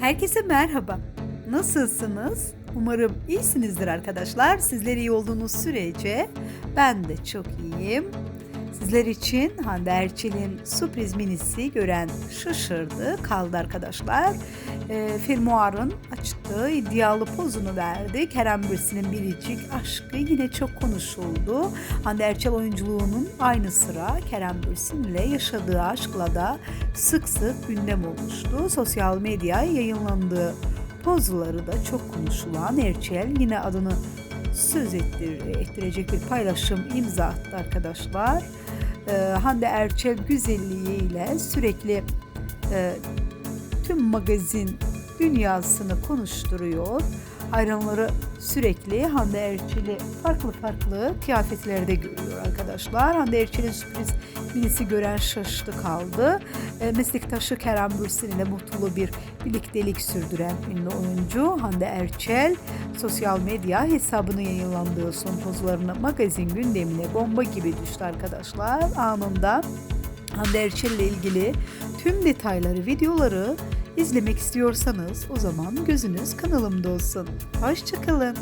Herkese merhaba. Nasılsınız? Umarım iyisinizdir arkadaşlar. Sizler iyi olduğunuz sürece ben de çok iyiyim. Sizler için Hande Erçel'in sürpriz minisi gören şaşırdı kaldı arkadaşlar. E, Filmuar'ın açtığı iddialı pozunu verdi. Kerem Bürsin'in biricik aşkı yine çok konuşuldu. Hande Erçel oyunculuğunun aynı sıra Kerem Bürsin ile yaşadığı aşkla da sık sık gündem olmuştu. Sosyal medyaya yayınlandığı pozları da çok konuşulan Erçel yine adını söz ettir, ettirecek bir paylaşım imza attı arkadaşlar. Ee, Hande Erçel güzelliğiyle sürekli e, tüm magazin dünyasını konuşturuyor. Hayranları sürekli Hande Erçel'i farklı farklı kıyafetlerde görüyor arkadaşlar. Hande Erçel'in sürpriz minisi gören şaştı kaldı. E, meslektaşı Kerem Bürsin ile mutlu bir birliktelik sürdüren ünlü oyuncu Hande Erçel sosyal medya hesabını yayınlandığı son pozlarını magazin gündemine bomba gibi düştü arkadaşlar. Anında Hande Erçel ile ilgili tüm detayları, videoları izlemek istiyorsanız o zaman gözünüz kanalımda olsun. Hoşçakalın.